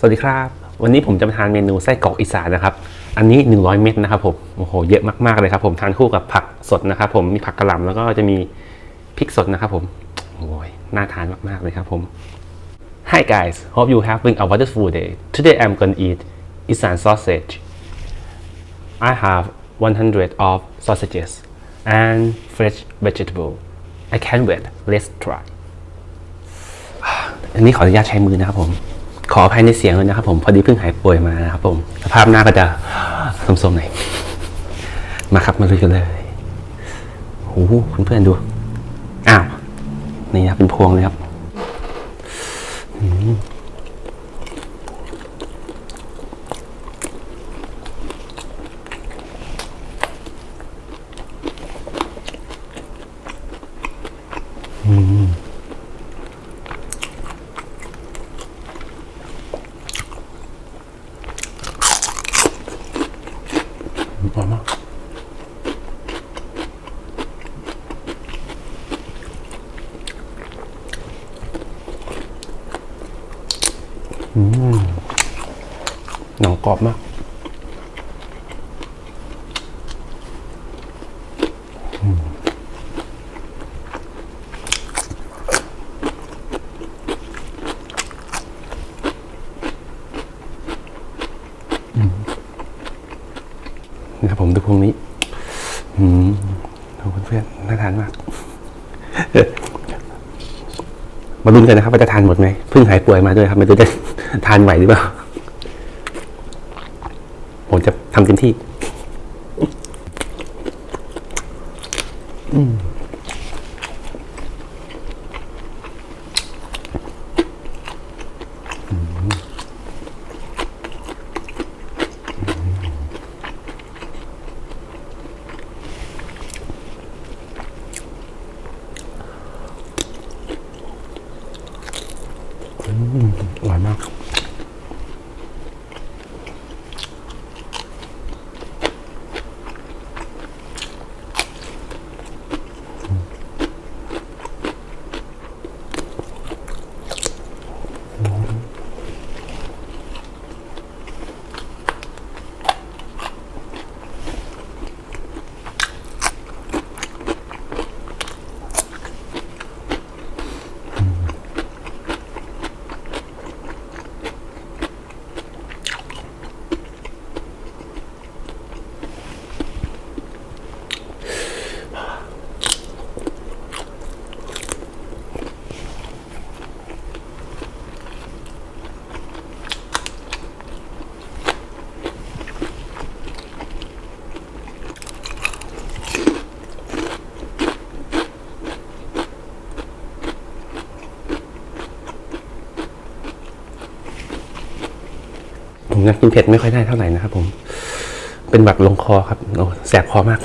สวัสดีครับ วันนี้ผมจะมาทานเมนูไส้กรอกอีสานนะครับ อันนี้ 100 เม็ดนะครับผมโอ้โหเยอะมากๆเลยครับผมทานคู่กับผักสดนะครับ ผมมีผักกระหล่ำแล้วก็จะมีพริกสดนะครับผมโอ้ยน่าทานมากๆเลยครับผม Hi guys hope you having a wonderful day today I'm gonna eat Isan sausage I have 100 of sausages and fresh vegetable I can't wait let's try อันนี้ขออนุญาตใช้มือนะครับผม ขออภัยในเสียงเลยนะครับ ผมพอดีเพิ่งหายป่วยมานะครับ ผมสภาพหน้าก็จะสมๆหน่อยมาครับมาดูกันเลยโอ้โหเพื่อนๆดูอ้าวนี่นะเป็นพวงเลยครับอืมอร่อยมากอืมหนังก รอบมากนะครับผมดูพวงนี้อืมโอ้เพื่อนๆน่าทานมาก มาลุ้นกันนะครับว่าจะทานหมดไหมเพิ่งหายป่วยมาด้วยครับไม่รู้จะทานไหวหรือเปล่า ผมจะทำเต็มที่อร่อยมาก นะกินเผ็ดไม่ค่อยได้เท่าไหร่นะครับผม เป็นแบบลงคอครับโอ้แสบคอมาก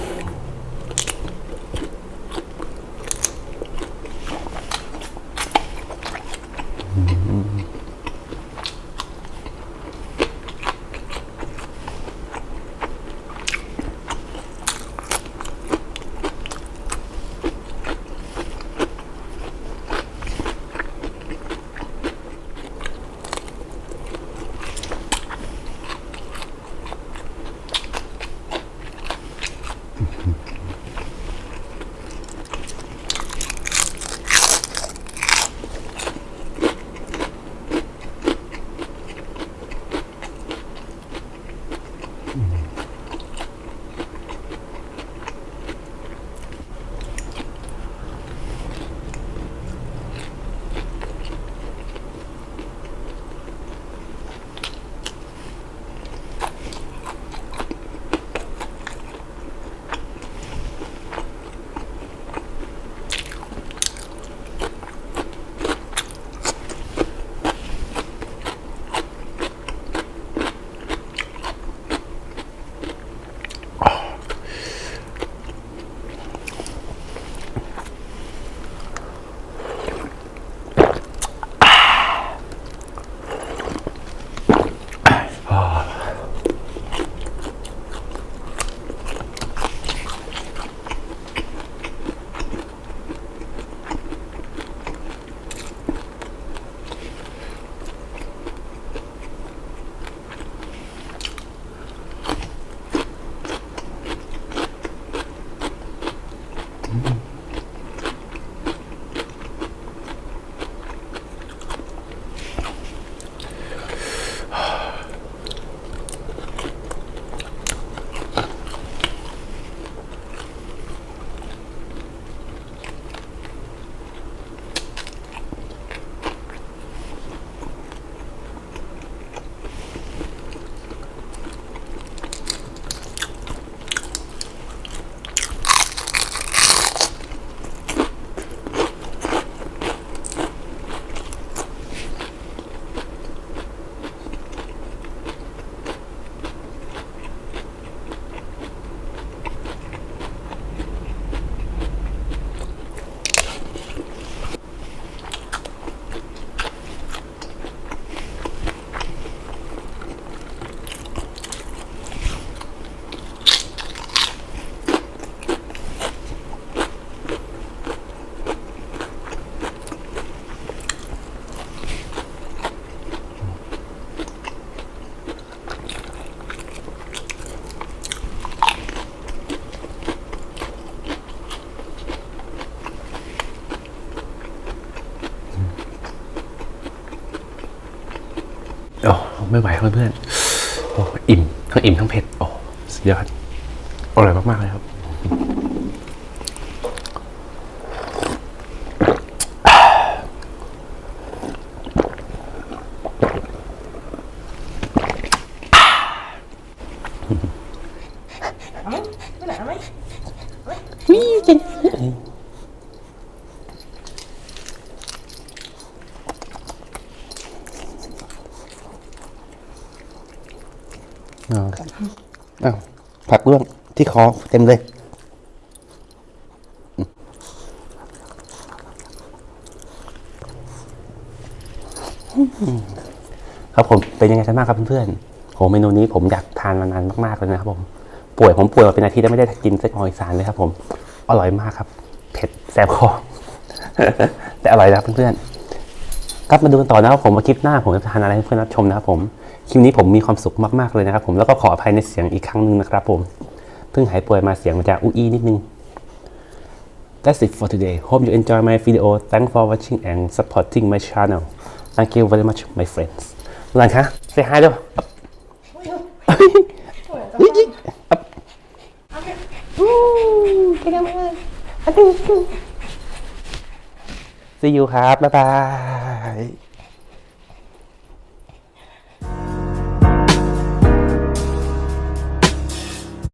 ไม่ไหวครับเพื่อนๆโอ้อิ่ม ทั้งอิ่มทั้งเผ็ด โอ้สุดยอดอร่อยมากๆเลยครับเอาไหมไม่ไหนเอาไหมอ้าวอ้าวผักร่วงที่คอเต็มเลย ครับผมเป็นยังไงกันบ้างครับเพื่อนๆโหเมนูนี้ผมอยากทานมานานมากๆเลยนะครับผมป่วยผมป่วยมาเป็นอาทิตย์แล้วไม่ได้กินไส้กรอกอีสานเลยครับ ผมอร่อยมากครับ เผ็ดแสบคอแต่อร่อยนะเพื่อนๆครับมาดูกันต่อนะครับผมว่าคลิปหน้าผมจะทานอะไรให้เพื่อนรับชมนะครับผม คลิปนี้ผมมีความสุขมากๆเลยนะครับ ผมแล้วก็ขออภัยในเสียงอีกครั้งหนึ่งนะครับ ผมเพิ่งหายป่วยมาเสียงมันจะอุ้ยนิดนึง That's it for today. Hope you enjoy my video. Thanks for watching and supporting my channel. Thank you very much, my friends. หลังคะ say hi ด้วยโอ้ยอ้ยโอ้ยจะฟังเอาไป See you ครับ บ๊ายบาย